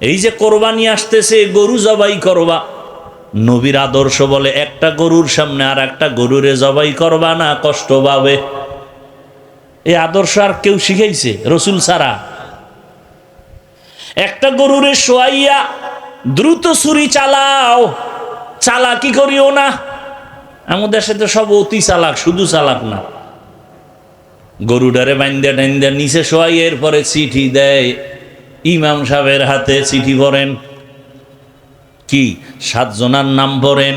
এই যে কোরবানি আসতেছে, গরু জবাই করবা। নবীর আদর্শ বলে, একটা গরুর সামনে আর একটা গরুরে জবাই করবা না, কষ্ট পাবে। এই আদর্শ আর কেউ শিখাইছে, রসুল সারা একটা গরুরে শোয়াইয়া দ্রুত ছুরি চালাও, চালাকি করিও না। আমাদের সাথে সব অতি চালাক, শুধু চালাক না। গরুডারে বাইন্দা টাইন্দা নিচে শোয়াই, এরপরে চিঠি দেয়। ইমাম সাহেবের হাতে চিঠি ভরেন কি? সাতজনার নাম ভরেন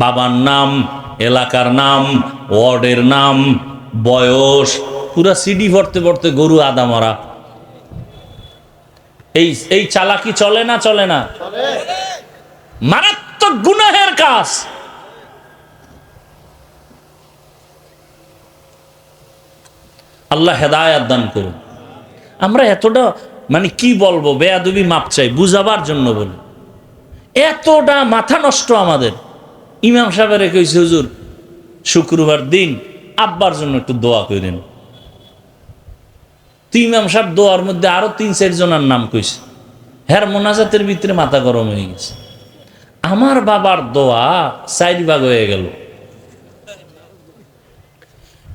বাবার নাম, এলাকার নাম, ওয়ার্ডের নাম, বয়স, পুরা সিডি ভরতে পড়তে গরু আদা মরা। এই এই চালাকি চলে না চলে না? মারাত্মক গুনাহের কাজ। আল্লাহ হেদায়াত দান করুন। আমরা এতটা মানে কি বলব, বেয়াদবি মাপ চাই, বুঝাবার জন্য বলি। এতটা মাথা নষ্ট আমাদের। ইমাম সাহেবের কইছে, হুজুর, শুক্রবার দিন আব্বার জন্য একটু দোয়া করেন তো ইমাম সাহেব দোয়ার মধ্যে আরও তিন, চার জনের নাম কইছে। হ্যার মোনাজাতের ভিতরে মাথা গরম হয়ে গেছে। আমার বাবার দোয়া চার ভাগ হয়ে গেল।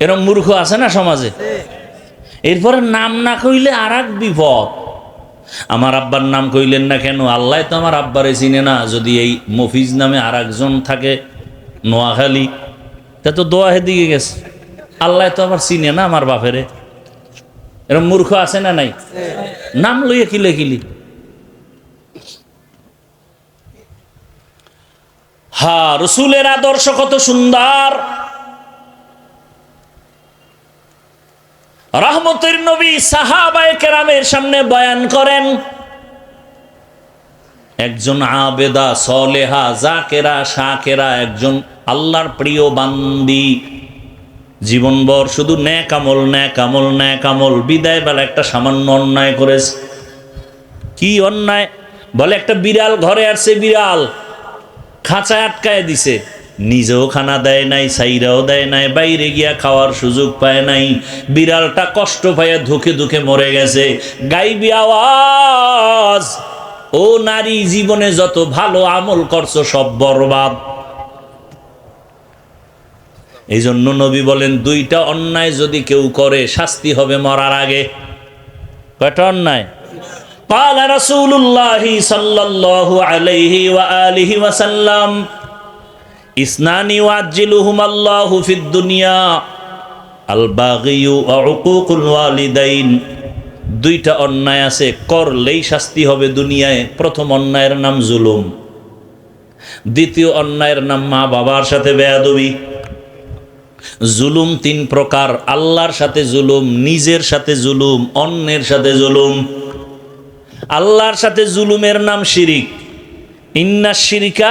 এরম মূর্খ আছে না সমাজে? এরপরে নাম না কইলে আর এক বিপদ। আমার আব্বার নাম কইলেন না কেন? আল্লাহ তো আমার আব্বারে চিনে না। যদি এই মফিজ নামে আর একজন থাকে নোয়াখালী, তা তো দোয়া দিকে গেছে। আল্লাহ তো আবার চিনে না আমার বাপেরে। এরকম মূর্খ আছে না নাই? নাম লইয়া কিলে কিলি হা, রসুলের আদর্শ কত সুন্দর। রহমতের নবী সাহাবায়ে কেরামের সামনে বয়ান করেন, একজন আবেদা, সলেহা, জাকেরা, শাকেরা, একজন আল্লাহর প্রিয় বান্দি। জীবনভর শুধু ন্যাক আমল ন্যাক আমল ন্যাক আমল, বিদায় বেলা একটা সামান্য অন্যায় করেছে। কি অন্যায়? বলে, একটা বিড়াল ঘরে আসছে, বিড়াল খাঁচায় আটকায় দিছে। নিজেও খানা দেয় নাই সাইরাও দেয় নাই বাইরে গিয়া খাওয়ার সুযোগ পায় নাই বিড়ালটা কষ্ট পাইয়া ধুকে ধুকে মরে গেছে গাইবি আওয়াজ ও নারী জীবনে যত ভালো আমল করছো সব বরবাদ এই জন্য নবী বলেন দুইটা অন্যায় যদি কেউ করে শাস্তি হবে মরার আগে কয়টা অন্যায় قال رسول الله صلى الله عليه وآله وسلم ইসনানি ওয়াজ্জিলুহুমাল্লাহু ফিদ দুনিয়া, আল বাগিউ উকুকুল দুইটা অন্যায় আছে, করলেই শাস্তি হবে দুনিয়ায়। প্রথম অন্যায়ের নাম জুলুম, দ্বিতীয় অন্যায়ের নাম মা বাবার সাথে বেয়াদবি। জুলুম তিন প্রকার, আল্লাহর সাথে জুলুম, নিজের সাথে জুলুম, অন্যের সাথে জুলুম। আল্লাহর সাথে জুলুমের নাম শিরিক। ইন্না শিরিকা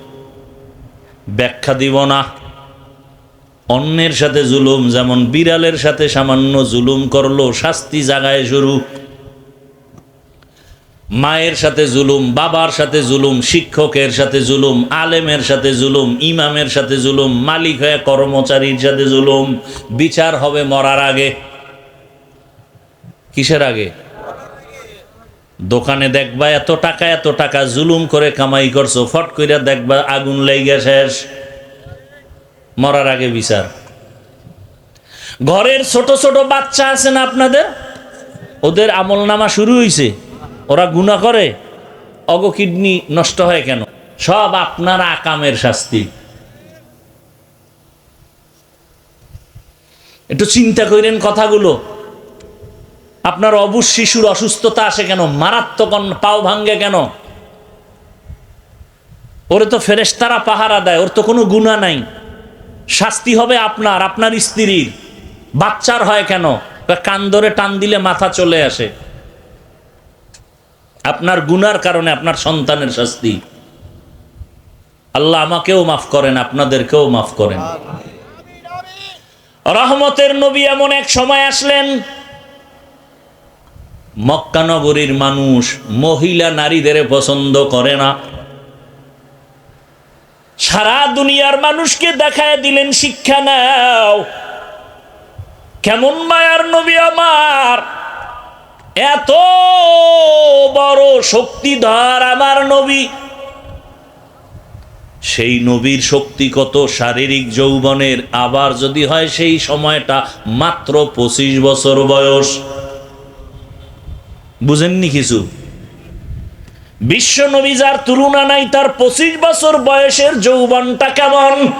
ব্যাখ্যা দিব না। অন্যের সাথে জুলুম, যেমন বিড়ালের সাথে সামান্য জুলুম করল, শাস্তি জাগায় শুরু। মায়ের সাথে জুলুম, বাবার সাথে জুলুম, শিক্ষকের সাথে জুলুম, আলেমের সাথে জুলুম, ইমামের সাথে জুলুম, মালিক হয়ে কর্মচারীর সাথে জুলুম, বিচার হবে মরার আগে। কিসের আগে? দোকানে দেখবা এত টাকা এত টাকা জুলুম করে কামাই করছ, ফট কইরা দেখবা আগুন লেগে শেষ। মরার আগে বিচার। ঘরের ছোট ছোট বাচ্চা আছে না আপনাদের? ওদের আমল নামা শুরু হয়েছে ওরা গুণা করে। অগ কিডনি নষ্ট হয় কেন? সব আপনার আকামের শাস্তি। একটু চিন্তা করেন কথাগুলো। আপনার অবুজ শিশুর অসুস্থতা আসে কেন? মারাত্মক পাও ভাঙ্গে কেন? ওরে তো ফেরেশতারা পাহারা দেয় ওর তো কোনো গুণা নাই। শাস্তি হবে আপনার আপনার স্ত্রীর। বাচ্চার হয় কেন? কান ধরে টান দিলে মাথা চলে আসে। আপনার গুনার কারণে আপনার সন্তানের শাস্তি। আল্লাহ আমাকেও মাফ করেন আপনাদেরকেও মাফ করেন। রহমতের নবী এমন এক সময় আসলেন মক্কা নগরীর মানুষ মহিলা নারীদের পছন্দ করে না। সারা দুনিয়ার মানুষকে দেখায় দিলেন, শিক্ষা নাও। কেমন মায়ার নবী আমার। এত বড় শক্তিধর আমার নবী। সেই নবীর শক্তি কত? শারীরিক যৌবনের আবার যদি হয় সেই সময়টা মাত্র পঁচিশ বছর বয়স। বুঝেননি কিছু? বিশ্ব নবী যার তুলনা নাই, তার পঁচিশ বছর বয়সের যৌবনটা কেমন?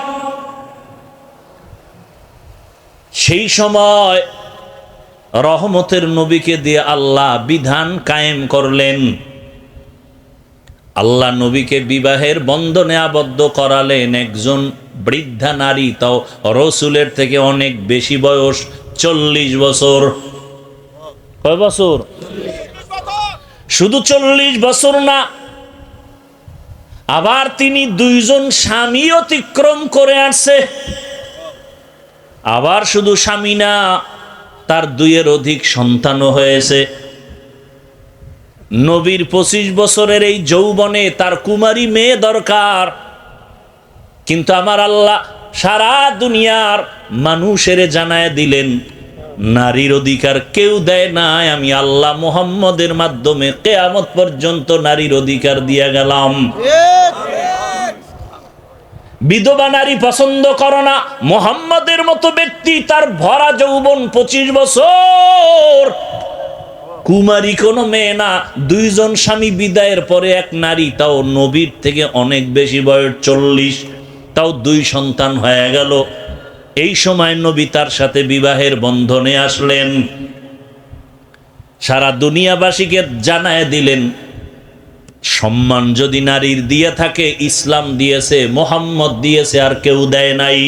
সেই সময় রহমতের নবীকে দিয়ে আল্লাহ বিধান কায়েম করলেন। আল্লাহ নবীকে বিবাহের বন্ধনে আবদ্ধ করালেন একজন বৃদ্ধা নারী, তাও রসুলের থেকে অনেক বেশি বয়স, চল্লিশ বছর। কয় বছর? শুধু চল্লিশ বছর না, আবার তিনি দুইজন স্বামী অতিক্রম করে আসছে। আবার শুধু স্বামী না, তার দুইয়ের অধিক সন্তানও হয়েছে। নবীর পঁচিশ বছরের এই যৌবনে তার কুমারী মেয়ে দরকার। কিন্তু আমার আল্লাহ সারা দুনিয়ার মানুষের জানায় দিলেন নারীর অধিকার কেউ দেয় নাই আমি আল্লাহ মোহাম্মদের মাধ্যমে কেয়ামত পর্যন্ত নারীর অধিকার দিয়া গেলাম। বিধবা নারী পছন্দ করো না। মোহাম্মদের মতো ব্যক্তি তার ভরা যৌবন পঁচিশ বছর। কুমারী কোনো মেয়ে না। দুইজন স্বামী বিদায়ের পরে এক নারী, তাও নবীর থেকে অনেক বেশি বয়স, চল্লিশ। তাও দুই সন্তান হয়ে গেল। এই সময় নবী তার সাথে বিবাহের বন্ধনে আসলেন। সারা দুনিয়াবাসীকে জানায় দিলেন, সম্মান যদি নারীর দিয়ে থাকে, ইসলাম দিয়েছে, মোহাম্মদ দিয়েছে, আর কেউ দেয় নাই।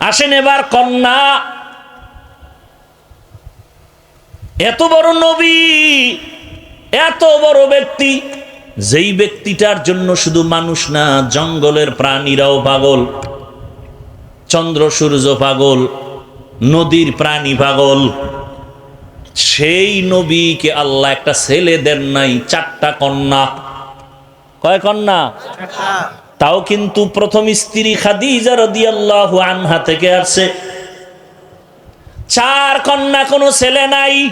আসেন এবার কন্যা। এত বড় নবী, এত বড় ব্যক্তি যেই ব্যক্তিটার জন্য শুধু মানুষ না, জঙ্গলের প্রাণীরাও পাগল, চন্দ্র, সূর্য পাগল, নদীর প্রাণী পাগল। সেই নবীকে আল্লাহ একটা ছেলে দেন নাই, চারটা কন্যা। কয় কন্যা? তাও কিন্তু প্রথম স্ত্রী খাদিজা রাদিয়াল্লাহু আনহা থেকে আসছে। চার কন্যা কোনো ছেলে নাই।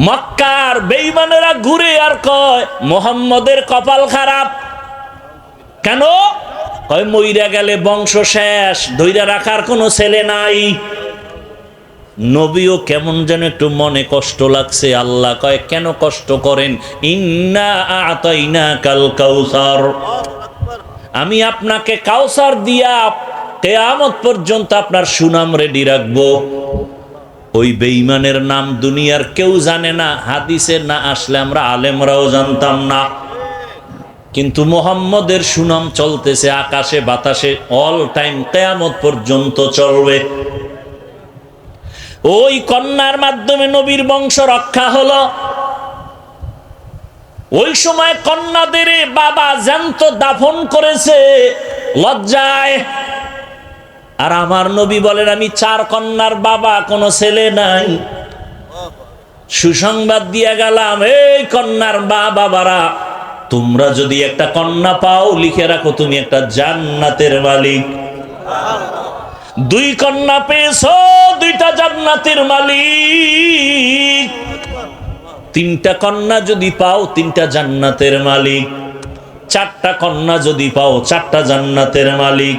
মক্কার বেইমানেরা ঘুরে আর কয়, মোহাম্মদের কপাল খারাপ। কেন? কয়, মইরা গেলে বংশ শেষ ধৈরা রাখার কোনো ছেলে নাই। নবীও কেমন যেন একটু মনে কষ্ট লাগছে, আল্লাহ কয়, কেন কষ্ট করেন? ইন্না আতাইনা কাল কাউসার। আমি আপনাকে কাউসার দিয়া কেয়ামত পর্যন্ত আপনার সুনাম রেডি রাখব। ওই বেঈমানের নাম দুনিয়ার কেউ জানে না, হাদিসে না আসলে আমরা আলেমরাও জানতাম না। কিন্তু মোহাম্মদের সুনাম চলতেছে আকাশে, বাতাসে অল টাইম কেয়ামত পর্যন্ত চলবে। ওই কন্যার মাধ্যমে নবীর বংশ রক্ষা হলো। ওই সময় কন্যাদের বাবা জ্যান্ত দাফন করেছে, লজ্জায় আর আমার নবী বলেন, আমি চার কন্যার বাবা, কোনো ছেলে নাই। সুসংবাদ দিয়ে গেলাম, এই কন্যার বা বাবারা, তোমরা যদি একটা কন্যা পাও, লিখে রাখো, তুমি একটা জান্নাতের মালিক। দুই কন্যা পেয়েছ, দুইটা জান্নাতের মালিক। তিনটা কন্যা যদি পাও, তিনটা জান্নাতের মালিক। চারটা কন্যা যদি পাও, চারটা জান্নাতের মালিক।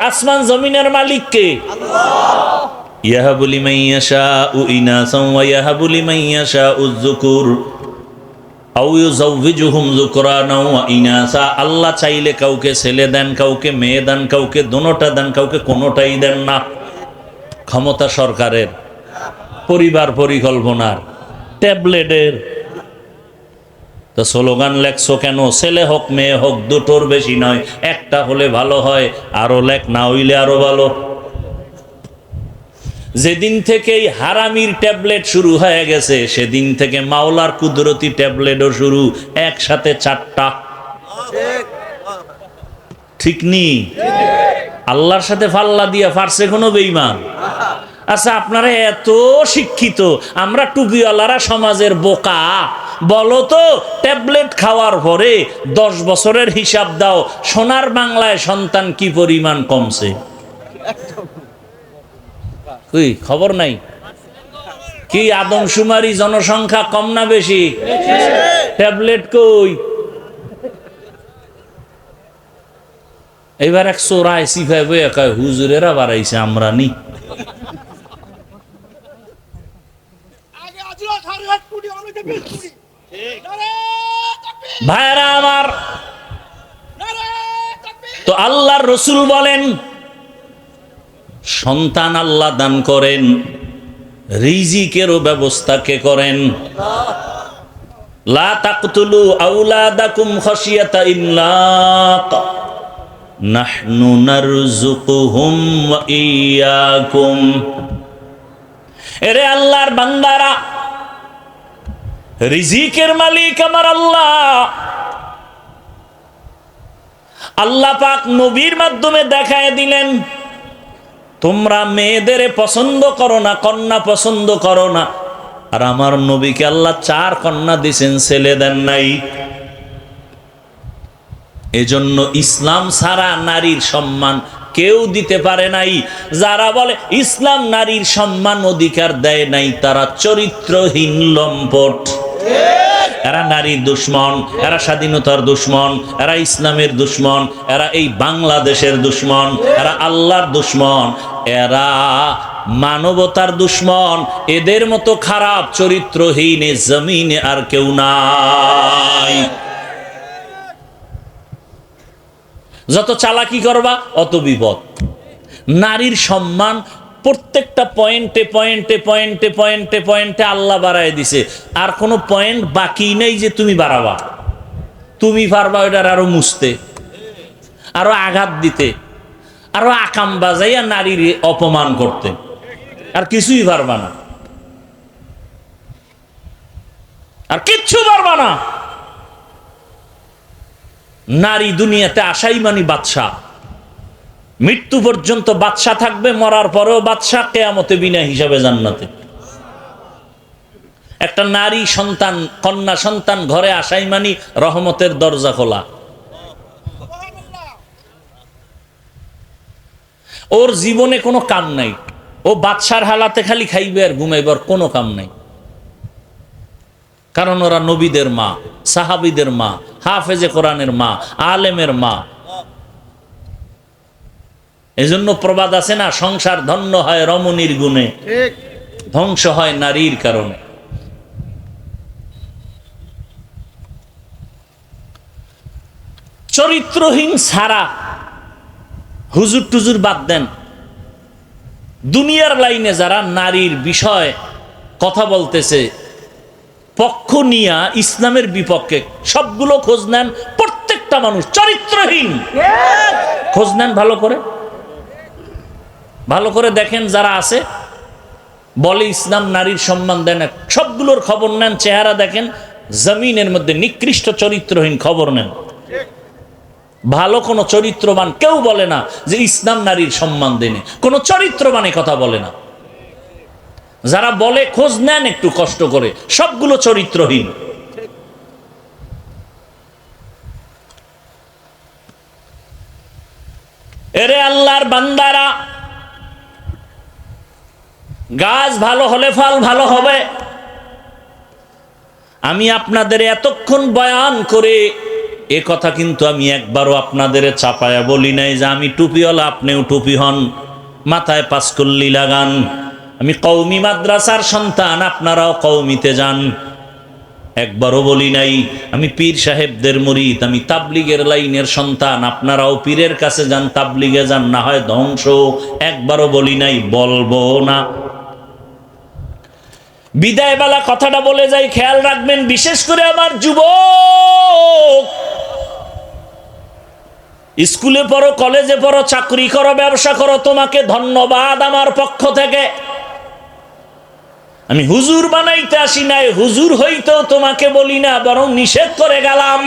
আসমান জমিনের আল্লাহ। চাইলে কাউকে ছেলে দেন, কাউকে মেয়ে দেন, কাউকে দোনোটা দেন, কাউকে কোনোটাই দেন না। ক্ষমতা সরকারের, পরিবার পরিকল্পনার, ট্যাবলেটের তো স্লোগান লেখছো কেন? ছেলে হোক, মেয়ে হোক, দুটোর বেশি নয়। একটা হলে ভালো হয়, আরও লেখ না হইলে আরও ভালো। যেদিন থেকে এই হারামির ট্যাবলেট শুরু হয়ে গেছে, সেদিন থেকে মাওলার কুদরতি ট্যাবলেটও শুরু, একসাথে চারটা। ঠিক নি? আল্লাহর সাথে ফাল্লা দিয়া ফারসে কোনো বেইমান আচ্ছা আপনারা এত শিক্ষিত, আমরা টুপিওয়ালারা সমাজের বোকা। বলো তো, ট্যাবলেট খাওয়ার পরে দশ বছরের হিসাব দাও, সোনার বাংলায় সন্তান কি পরিমাণ কমছে? খবর নাই? কি আদমশুমারি জনসংখ্যা কম না বেশি? ট্যাবলেট কই? এবার এক চোরায় সিফাই বইয়া কয় হুজুরেরা বাড়াইছে, আমরা নি আগে আজিও ধারে হাত কুড়ি অনেকে বিশ কুড়ি নারে তাকবীর ভাইরা আমার নারে তাকবীর তো রসুল বলেন, সন্তান আল্লাহ দান করেন, রিজিকেরও ব্যবস্থা কে করেন? এরে আল্লাহর বান্দারা, রিজিকের মালিক আমার আল্লাহ। আল্লাহ পাক নবীর মাধ্যমে দেখায় দিলেন, তোমরা মেয়েদের পছন্দ করো না, কন্যা পছন্দ করো না। আর আমার নবীকে আল্লাহ চার কন্যা দিছেন, ছেলে দেন নাই। এজন্য ইসলাম ছাড়া নারীর সম্মান কেউ দিতে পারে নাই। যারা বলে ইসলাম নারীর সম্মান অধিকার দেয় নাই, তারা চরিত্রহীন লম্পট। এরা নারীর দুশ্মন, এরা স্বাধীনতার দুশ্মন, এরা ইসলামের দুশ্মন, এরা এই বাংলাদেশের দুশ্মন, এরা আল্লাহর দুশ্মন, এরা মানবতার দুশ্মন। এদের মতো খারাপ চরিত্রহীন জমিনে আর কেউ নাই। যত চালাকি করবা, অত বিপদ। নারীর সম্মান প্রত্যেকটা পয়েন্টে পয়েন্টে পয়েন্টে পয়েন্টে পয়েন্টে আল্লাহ বাড়ায় দিছে। আর কোনো পয়েন্ট বাকি নেই যে তুমি বাড়াবা। তুমি পারবা ওটার আরও মুছতে, আরও আঘাত দিতে, আরও আকাম বাজাইয়া নারীর অপমান করতে। আর কিছুই পারবা না। আর কিচ্ছু পারবা না। নারী দুনিয়াতে আসাই মানি বাদশাহ। মৃত্যু পর্যন্ত বাদশাহ থাকবে, মরার পরেও বাদশাহ কেয়ামতে বিনা হিসাবে জান্নাতে। একটা নারী সন্তান, কন্যা সন্তান ঘরে আসাই মানি রহমতের দরজা খোলা। ওর জীবনে কোনো কাম নাই। ও বাদশার হালাতে খালি খাইবে আর ঘুমাইবার কোনো কাম নাই। কারণ ওরা নবীদের মা, সাহাবিদের মা, হাফেজে কোরআনের মা, আলেমের মা। এজন্য প্রবাদ আছে না সংসার ধন্য হয় রমণীর গুণে। ধ্বংস হয় নারীর কারণে। চরিত্রহীন ছাড়া হুজুর টুজুর বাদ দেন। দুনিয়ার লাইনে যারা নারীর বিষয় কথা বলতেছে পক্ষ নিয়া ইসলামের বিপক্ষে সবগুলো খোঁজ নেন প্রত্যেকটা মানুষ। চরিত্রহীন। খোঁজ নেন ভালো করে। ভালো করে দেখেন যারা আছে, বলে ইসলাম নারীর সম্মান দেন না। সবগুলোর খবর নেন, চেহারা দেখেন, জমিনের মধ্যে নিকৃষ্ট চরিত্রহীন খবর নেন। ভালো কোনো চরিত্রবান কেউ বলে না যে ইসলাম নারীর সম্মান দেনে কোনো চরিত্রবানে কথা বলে না। যারা বলে, খোঁজ নেন একটু কষ্ট করে, সবগুলো চরিত্রহীন। এরে আল্লাহর বান্দারা গাছ ভালো হলে ফল ভালো হবে। আমি আপনাদের এতক্ষণ বয়ান করে এ কথা কিন্তু আমি একবারও আপনাদের চাপায়া বলি নাই যে আমি টুপিওয়ালা, আপনিও টুপি হন, মাথায় পাঁচকল্লি লাগান। আমি কৌমি মাদ্রাসার সন্তান, আপনারাও কৌমিতে যান। একবারও বলি নাই, আমি পীর সাহেবদের মুরিদ, আমি তাবলিগের লাইনের সন্তান, আপনারাও পীরের কাছে যান, তাবলিগে যান, না হয় ধ্বংস। একবারও বলি নাই, বলব না। বিদায় বেলা কথাটা বলে যাই, খেয়াল রাখবেন, বিশেষ করে আমার যুবক। স্কুলে পড়ো, কলেজে পড়ো, চাকরি করো, ব্যবসা করো, তোমাকে ধন্যবাদ আমার পক্ষ থেকে। আমি হুজুর বানাইতে আসি নাই, হুজুর হইতেও তোমাকে বলি না, বরং নিষেধ করে গেলাম।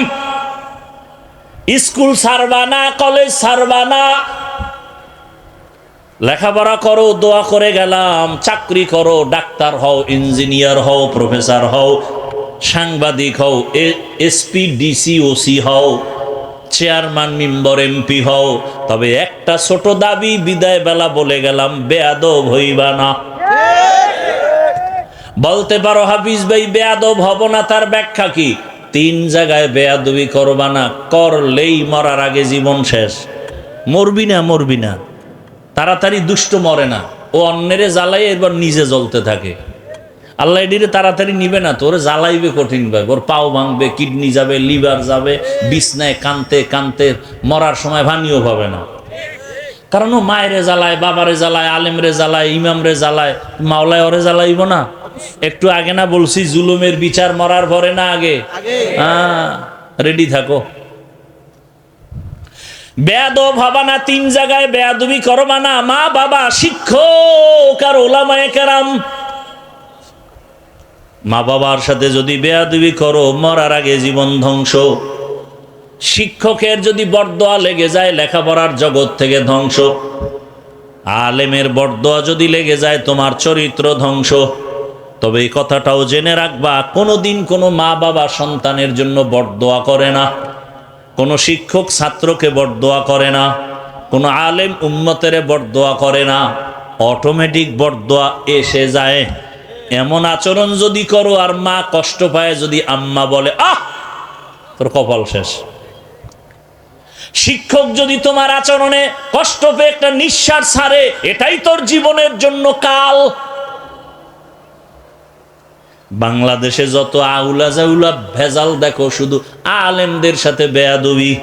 স্কুল সারবা না, কলেজ সারবা না। লেখাপড়া করো, দোয়া করে গেলাম, চাকরি করো, ডাক্তার হও, ইঞ্জিনিয়ার হও, প্রফেসর হও, সাংবাদিক হও এসপি ডিসি ওসি হও, চেয়ারম্যান, মেম্বার, এমপি হও। তবে একটা ছোট দাবি বিদায় বেলা বলে গেলাম, বেয়াদব হইবা না। বলতে পারো হাফিজ ভাই, বেয়াদব হব না, তার ব্যাখ্যা কি? তিন জায়গায় বেয়াদবি করবা না, করলেই মরার আগে জীবন শেষ। মরবি না মরবি না। তাড়াতাড়ি দুষ্ট মরে না। ও অন্যেরে জ্বালাই এবার নিজে জ্বলতে থাকে। আল্লাহ এডিরে তাড়াতাড়ি নিবে না তোরে জ্বালাইবে কঠিন ভাবে ওর পাও ভাঙবে কিডনি যাবে লিভার যাবে বিছনায় কানতে কানতে মরার সময় ভানিও পাবে না। কারণ ও মায়েরে জ্বালায় বাবারে জ্বালায় আলেমরে জ্বালায় ইমামরে জ্বালায় মাওলায় ওরে জ্বালাইব না। একটু আগে না বলছি জুলুমের বিচার মরার পরে না আগে। হ্যাঁ রেডি থাকো। বেয়াদব হবা না, তিন জায়গায় বেয়াদবি করবা না, মা বাবা, শিক্ষক আর ওলামায়ে কেরাম। মা বাবার সাথে যদি বেয়াদবি করো, মরার আগে জীবন ধ্বংস। শিক্ষকের যদি বরদোয়া লেগে যায়, লেখাপড়ার জগৎ থেকে ধ্বংস। আলেমের বরদোয়া যদি লেগে যায়, তোমার চরিত্র ধ্বংস। তবে এই কথাটাও জেনে রাখবা, কোনোদিন কোনো মা বাবা সন্তানের জন্য বরদোয়া করে না। কোনো শিক্ষক ছাত্রকে বরদোয়া করে না, কোনো আলেম উম্মতের বরদোয়া করে না অটোমেটিক বরদোয়া এসে যায়। এমন আচরণ যদি করো আর মা কষ্ট পায় যদি আম্মা বলে, আহ, তোর কপাল শেষ। শিক্ষক যদি তোমার আচরণে কষ্ট পেয়ে একটা নিঃশ্বাস ছাড়ে, এটাই তোর জীবনের জন্য কাল। বাংলাদেশে যত আউলা জাউলা ভেজাল, দেখো শুধু আলেমদের সাথে বেয়াদবি।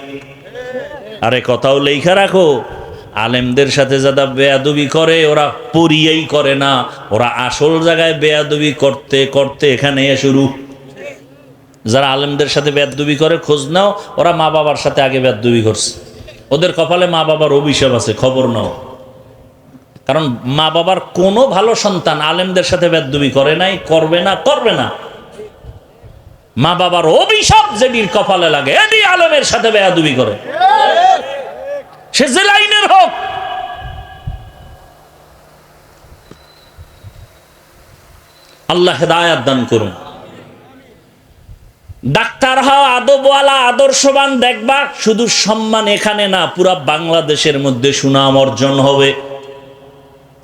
আরে কথাও লেখা রাখো, আলেমদের সাথে যারা বেয়াদবি করে, ওরা পরিয়েই করে না। ওরা আসল জায়গায় বেয়াদবি করতে করতে এখানে শুরু। যারা আলেমদের সাথে বেদবি করে, খোঁজ নাও, ওরা মা বাবার সাথে আগে বেদবি করছে। ওদের কপালে মা বাবার অভিশাপ আছে, খবর নাও। কারণ মা বাবার কোনো ভালো সন্তান আলেমদের সাথে বেদবি করে নাই, করবে না করবে না। মা বাবার অভিশাপ যেদিন কপালে লাগে এটি আলেমের সাথে বেয়াদুবি করে। সে যে লাইনের হোক। আল্লাহ হেদায়াত দান করুন। ডাক্তার হওয়া আদবওয়ালা, আদর্শবান, দেখবা শুধু সম্মান এখানে না, পুরা বাংলাদেশের মধ্যে সুনাম অর্জন হবে।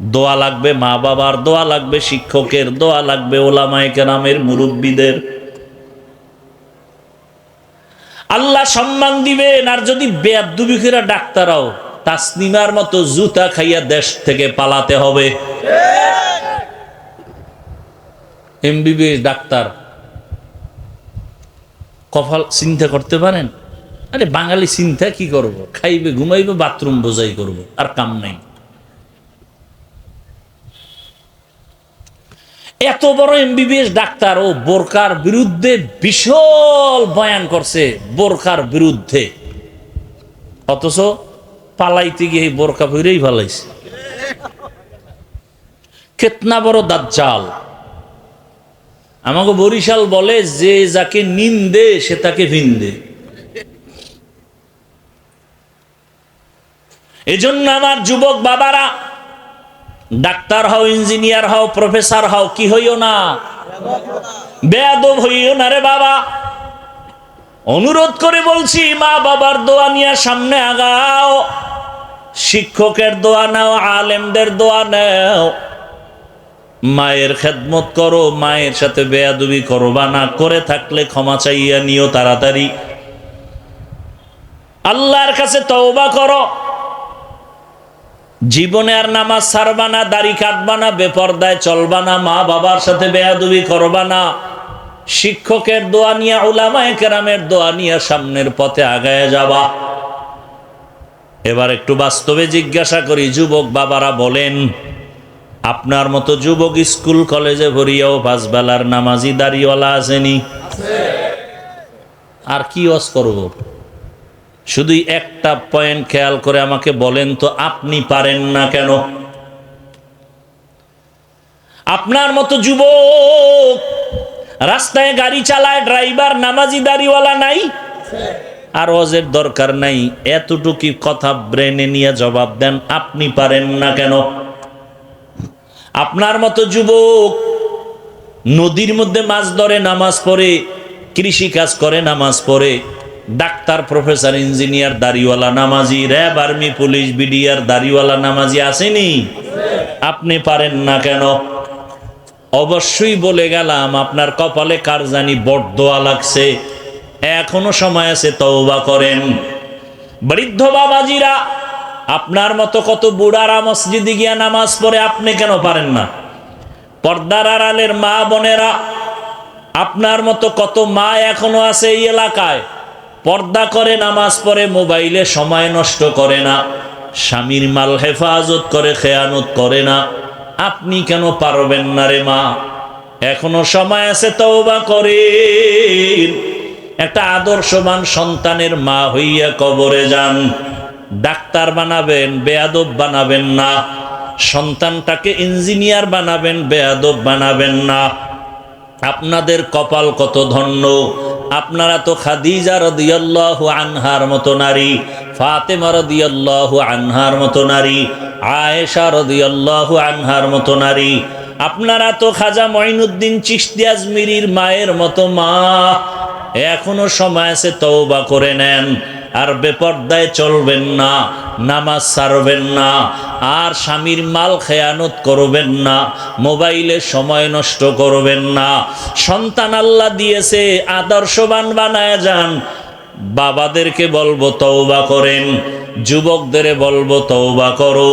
দোয়া লাগবে মা বাবার দোয়া লাগবে, শিক্ষকের দোয়া লাগবে, ওলামায়ে কেরামের মুরব্বীদের। আল্লাহ সম্মান দিবেন, আর যদি বেয়াদুবিখেরা ডাক্তারও তাসনিমার মতো জুতা খাইয়া দেশ থেকে পালাতে হবে। এমবিবিএস ডাক্তার কপাল চিন্তা করতে পারেন? আরে বাঙালি চিন্তা কি করব? খাইবে, ঘুমাইবে, বাথরুম বোঝাই করব, আর কাম নাই। এত বড় এমবিবিএস ডাক্তার ও বোরকার বিরুদ্ধে বিশাল বয়ান করছে বোরকার বিরুদ্ধে। অথচ পালাইতে গিয়ে বোরকা ফিরেই ভালাইছে। কেতনা বড় দাজ্জাল। আমাকে বরিশাল বলে, যে যাকে নিন্দে সে তাকে ভিন্দে এজন্য আমার যুবক বাবারা ডাক্তার হও, ইঞ্জিনিয়ার হও, প্রফেসর হও, কি হইও না? বেয়াদব হইও না রে বাবা। অনুরোধ করে বলছি, মা বাবার দোয়া নিয়ে সামনে আগাও। শিক্ষকের দোয়া নাও, আলেমদের দোয়া নাও। মায়ের খেদমত করো, মায়ের সাথে বেয়াদবি করো বা না। করে থাকলে ক্ষমা চাইয়া নিও তাড়াতাড়ি। আল্লাহর কাছে তওবা করো। জীবনে আর নামাজ ছাড়বা না দাড়ি কাটবা না বেপর্দায় চলবা না মা বাবার সাথে বেয়াদবি করবা না। শিক্ষকের দোয়া নিয়ে ওলামায় কেরামের দোয়া নিয়ে সামনের পথে আগায় যাবা। এবার একটু বাস্তবে জিজ্ঞাসা করি যুবক বাবারা বলেন আপনার মতো যুবক স্কুল কলেজে ভরিয়াও পাঁচ বেলার নামাজি দাড়িওয়ালা আসেনি। আর কি অস করব? শুধুই একটা পয়েন্ট খেয়াল করে আমাকে বলেন তো আপনি পারেন না কেন? আপনার মতো যুবক রাস্তায় গাড়ি চালায়, ড্রাইভার, নামাজি, দাড়িওয়ালা নাই? আর অজের দরকার নাই। এতটুকু কথা ব্রেনে নিয়ে জবাব দেন, আপনি পারেন না কেন? আপনার মতো যুবক নদীর মধ্যে মাছ ধরে, নামাজ পড়ে কৃষি কাজ করে, নামাজ পড়ে ডাক্তার, প্রফেসর, ইঞ্জিনিয়ার, দাড়িওয়ালা, নামাজি, র্যাব, আর্মি, পুলিশ, বিডিআর, দাড়িওয়ালা, নামাজি আসেনি? আপনি পারেন না কেন? অবশ্যই বলে গেলাম, আপনার কপালে কার জানি বড়দোয়া লাগছে। এখনও সময় আছে, তওবা করেন। বৃদ্ধ বাবাজিরা, আপনার মতো কত বুড়ারা মসজিদে গিয়া নামাজ পড়ে, আপনি কেন পারেন না? পর্দার আড়ালের মা বোনেরা, আপনার মতো কত মা এখনও আছে এই এলাকায়? পর্দা করে নামাজ পড়ে, মোবাইলে সময় নষ্ট করে না, স্বামীর মাল হেফাজত করে, খেয়ানত করে না। আপনি কেন পারবেন না রে মা? এখনও সময় আছে, তওবা করেন। একটা আদর্শবান সন্তানের মা হইয়া কবরে যান। ডাক্তার বানাবেন, বেয়াদব বানাবেন না। সন্তানটাকে ইঞ্জিনিয়ার বানাবেন, বেয়াদব বানাবেন না। আপনাদের কপাল কত ধন্য। আপনারা তো খাদিজা রদিয়াল্লাহ আনহার মতো নারী, ফাতেমা রদিয়াল্লাহ আনহার মতো নারী, আয়েশা রদিয়াল্লাহ আনহার মতো নারী, আপনারা তো খাজা মঈনুদ্দিন চিশতি আজমিরির মায়ের মতো মা, এখনও সময় আছে তওবা করে নেন। আর বেপর্দায় চলবেন না, নামাজ সারবেন না, আর স্বামীর মাল খেয়ানত করবেন না, মোবাইলে সময় নষ্ট করবেন না। সন্তান আল্লাহ দিয়েছে, আদর্শবান বানায় যান। বাবাদেরকে বলব তওবা করেন, যুবকদের বলব তওবা করো।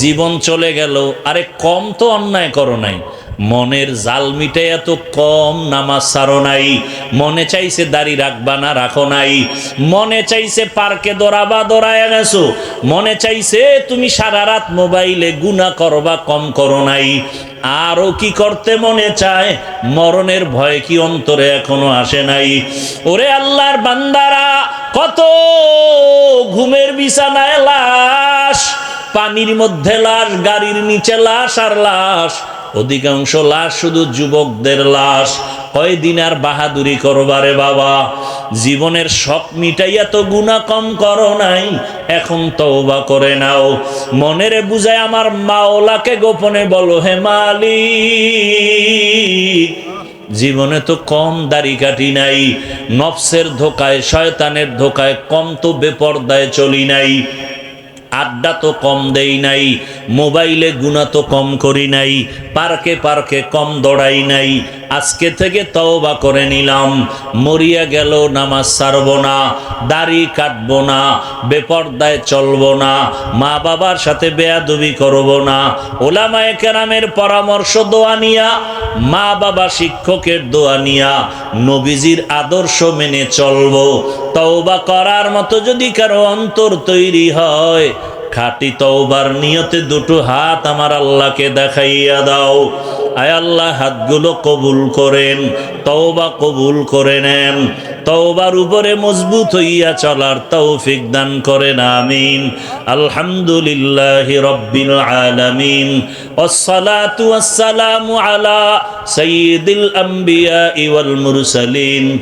জীবন চলে গেল, আরে কম তো অন্যায় করো নাই। মনের জাল মিটে এত কম, নামাজ সারো নাই। মনে চাইছে দাড়ি রাখবা না, রাখো নাই। মনে চাইছে পার্কে দৌড়াবা, দৌড়ায় গেছো। মনে চাইছে তুমি সারা রাত মোবাইলে গুণা করবা, কম করো নাই। আরও কি করতে মনে চায়? মরণের ভয় কি অন্তরে এখনও আসে নাই? ওরে আল্লাহর বান্দারা, কত ঘুমের বিছানায় লাশ, পানির মধ্যে লাশ, গাড়ির নিচে লাশ আর লাশ। অধিকাংশ লাশ শুধু যুবকদের লাশ। কয়দিন আর বাহাদুরি করবারে বাবা। জীবনের শখ মিটাইয়া তো গুণা কম করো নাই। এখন তওবা করে নাও। মনেরে বুঝায় আমার মাওলাকে গোপনে বলো, হে মালিক, জীবনে তো কম দাড়ি কাটি নাই। নফসের ধোকায়, শয়তানের ধোকায় কম তো বেপর্দায় চলি নাই। আড্ডা তো কম দেই নাই, মোবাইলে গুণা তো কম করি নাই, পার্কে পার্কে কম দৌড়াই নাই আজকে থেকে তওবা করে নিলাম। মরিয়া গেল, নামাজ সারব না, দাড়ি কাটব না, বেপর্দায় চলবো না মা বাবার সাথে বেয়াদবি করব না। ওলামায়ে কেরামের পরামর্শ দোয়া নিয়া মা বাবা শিক্ষকের দোয়া নিয়া, নবীজির আদর্শ মেনে চলবো। তওবা করার মতো যদি কারও অন্তর তৈরি হয় খাটি তওবার নিয়তে দুটো হাত আমার আল্লাহকে দেখাইয়া দাও আয় আল্লাহ হাতগুলো কবুল করেন তওবা কবুল করে নেন তওবার উপরে মজবুত হইয়া চলার তৌফিক দান করেন আমিন আলহামদুলিল্লাহ রব্বিল আলামিন والصلاة والسلام على سيد الأنبياء والمرسلين